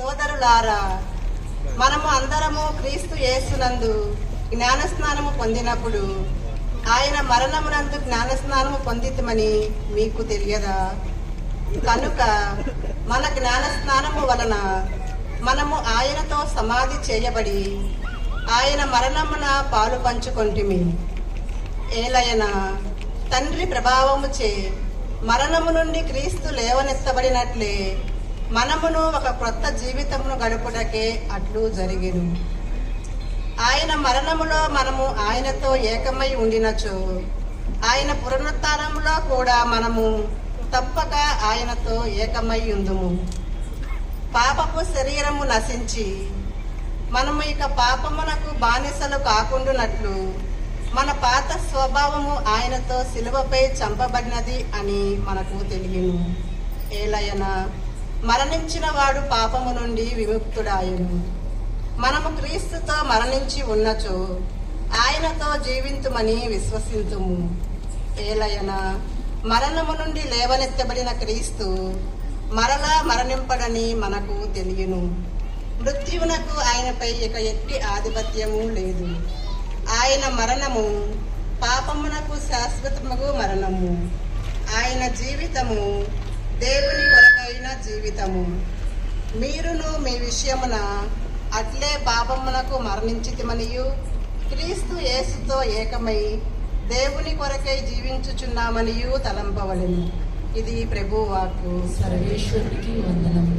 సోదరులారా మనము అందరము క్రీస్తు యేసునందు జ్ఞానస్నానము పొందినప్పుడు ఆయన మరణమునందు జ్ఞానస్నానము పొందితమని మీకు తెలియదా? కనుక మన జ్ఞానస్నానము వలన మనము ఆయనతో సమాధి చేయబడి ఆయన మరణమున పాలు పంచుకొంటిమి. ఏలయన తండ్రి ప్రభావముచే మరణము నుండి క్రీస్తు లేవనెత్తబడినట్లే మనమును ఒక క్రొత్త జీవితమును గడుపుటకే అట్లు జరిగెను ఆయన మరణములో మనము ఆయనతో ఏకమై ఉండినచో. ఆయన పునరుత్నంలో కూడా మనము తప్పక ఆయనతో ఏకమై ఉందుము. పాపపు శరీరము నశించి మనము ఇక పాపమునకు బానిసలు కాకుండానట్లు మన పాత స్వభావము ఆయనతో సిలువపై చంపబడినది అని మనకు తెలియను. ఏలయన మరణించిన వాడు పాపము నుండి విముక్తుడాయను. మనము క్రీస్తుతో మరణించి ఉన్నచో ఆయనతో జీవింతుమని విశ్వసింతుము. ఏలయన మరణము నుండి లేవనెత్తబడిన క్రీస్తు మరలా మరణింపడని మనకు తెలియను. మృత్యువునకు ఆయనపై ఇక ఎట్టి ఆధిపత్యము లేదు. ఆయన మరణము పాపమునకు శాశ్వతముగు మరణము. ఆయన జీవితము దేవుని కొరకైన జీవితము. మీరును మీ విషయమున అట్లే పాపమునకు మరణించితిమనియు. క్రీస్తు యేసుతో ఏకమై దేవుని కొరకై జీవించుచున్నామనియు తలంపవలెను. ఇది ప్రభువాకు సర్వేశ్వరుడికి వందనం